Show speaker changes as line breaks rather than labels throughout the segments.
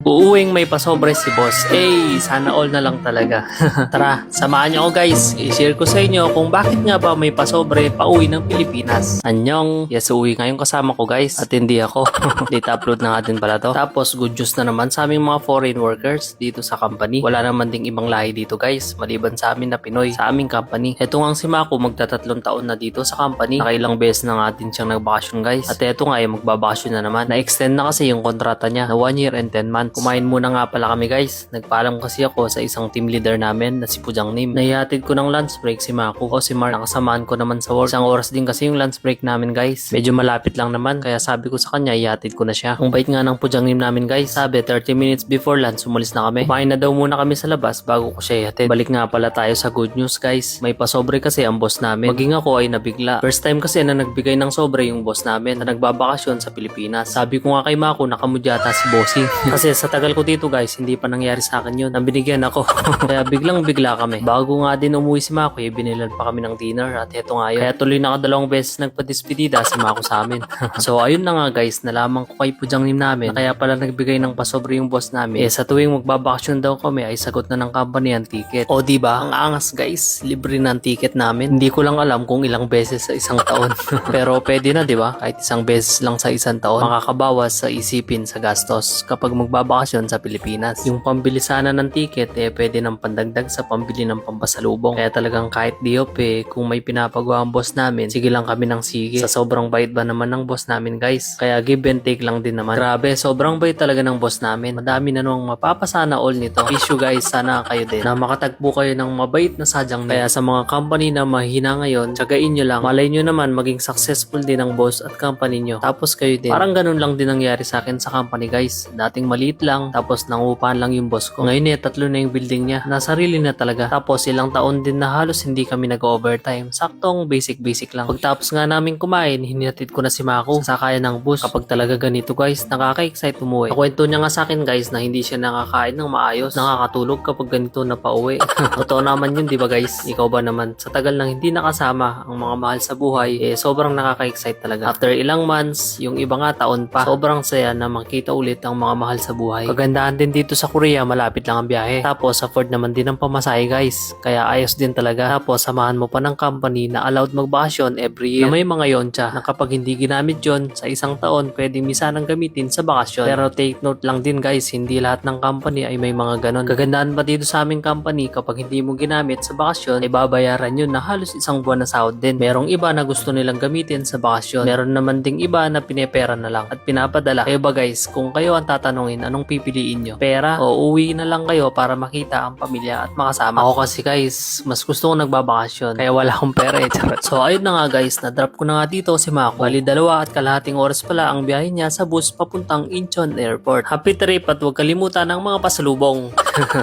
Uuwing may pasobre si boss. Eh, sana all na lang talaga. Tara, samahan niyo ako guys. I-share ko sa inyo kung bakit nga ba may pasobre pauwi ng Pilipinas. Anyong, yes, uwi ngayon kasama ko guys. At hindi ako. Data upload na nga din pala to. Tapos, good news na naman sa aming mga foreign workers dito sa company. Wala naman ding ibang lahi dito guys. Maliban sa amin na Pinoy sa aming company. Ito nga si Mako magtatatlong taon na dito sa company. Nakailang beses na nga din siyang nagbakasyon guys. At eto nga ay magbabakasyon na naman. Na-extend na kasi yung kontrata niya na 1 year and 10 months. Kumain muna nga pala kami guys. Nagpaalam kasi ako sa isang team leader namin na si Pujang Nim. Nahihatid ko ng lunch break si Mako o si Mark. Nakasamahan ko naman sa work. Isang oras din kasi yung lunch break namin guys. Medyo malapit lang naman kaya sabi ko sa kanya ihatid ko na siya. Ang bait nga ng Pujang Nim namin guys. Sabi 30 minutes before lunch umalis na kami. Kumain na daw muna kami sa labas bago ko siya ihatid. Balik nga pala tayo sa good news guys. May pasobre kasi ang boss namin. Maging ako ay nabigla. First time kasi na nagbigay ng sobre yung boss namin na nagbabakasyon sa Pilipinas. Sabi ko nga kay Mako nakamudyata si bossing. kasi sa tagal ko dito guys, hindi pa nangyari sa akin yun. Nang binigyan ako. Kaya biglang bigla kami. Bago nga din umuwi si Mako, eh, binilan pa kami ng dinner at eto nga yun. Kaya tuloy nakadalawang beses nagpadispedida si Mako sa amin. so ayun na nga guys, nalaman ko kay Pujang Nim namin. Kaya pala nagbigay ng pasobre yung boss namin. Eh sa tuwing magbabakasyon daw kami ay sagot na ng company ang ticket. O di ba? Ang angas guys, libre na ang ticket namin. Hindi ko lang alam kung ilang beses sa isang taon. Pero pwede na di ba? Kahit isang beses lang sa isang taon, makakabawas sa isipin sa gastos kapag magbabakasyon sa Pilipinas. Yung pambili sana ng ticket eh pwede ng pandagdag sa pambili ng pampasalubong. Kaya talagang kahit diop eh, kung may pinapagawa ang boss namin, sige lang kami ng sige. Sa sobrang bait ba naman ng boss namin guys? Kaya give and take lang din naman. Grabe, sobrang bait talaga ng boss namin. Madami na nung mapapasana all nito. Issue guys, sana kayo din na makatagpo kayo ng mabait na sadyang Kaya sa mga company na mahina ngayon, tsagain nyo lang. Malay nyo naman maging successful din ang boss at company nyo. Tapos kayo din. Parang ganun lang din nangyari sa akin sa company guys. Dating maliit lang, tapos nangupahan lang yung boss ko. Ngayon eh, tatlo na yung building niya. Nasarili na talaga. Tapos ilang taon din na halos hindi kami nag-overtime. Saktong basic-basic lang. Pagtapos nga namin kumain, hinatid ko na si Mako sa kaya ng bus. Kapag talaga ganito guys, nakaka-excite umuwi. Nakwento niya nga sa akin guys na hindi siya nakakain ng maayos. Nakakatulog kapag ganito na pauwi. Totoo naman yun, di ba guys? Ikaw ba naman? Sa tagal nang hindi nakasama ang mga mahal sa buhay, eh sobrang nakaka-excite talaga. After ilang months, yung iba nga taon pa, sobrang saya na makita ulit ang mga mahal sa buhay. Kagandahan din dito sa Korea, malapit lang ang biyahe. Tapos, afford naman din ang pamasahe guys. Kaya ayos din talaga. Tapos, samahan mo pa ng company na allowed magbakasyon every year. Na may mga yoncha na kapag hindi ginamit yon sa isang taon, pwede misanang gamitin sa bakasyon. Pero take note lang din guys, hindi lahat ng company ay may mga ganon. Kagandahan pa dito sa aming company, kapag hindi mo ginamit sa bakasyon, ay babayaran yun na halos isang buwan na sahod din. Merong iba na gusto nilang gamitin sa bakasyon. Meron naman ding iba na pinepera na lang at pinapadala. Kayo ba guys, kung kayo ang tatanungin, anong pipiliin nyo? Pera o uwi na lang kayo para makita ang pamilya at makasama? Ako kasi guys, mas gusto ko nagbabakasyon kaya wala akong pera eh. So ayun na nga guys, na-drop ko na nga dito si Mako. Bali dalawa at kalahating oras pala ang biyahe niya sa bus papuntang Incheon Airport. Happy trip at huwag kalimutan ang mga pasalubong.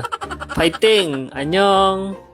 Fighting! Anyong!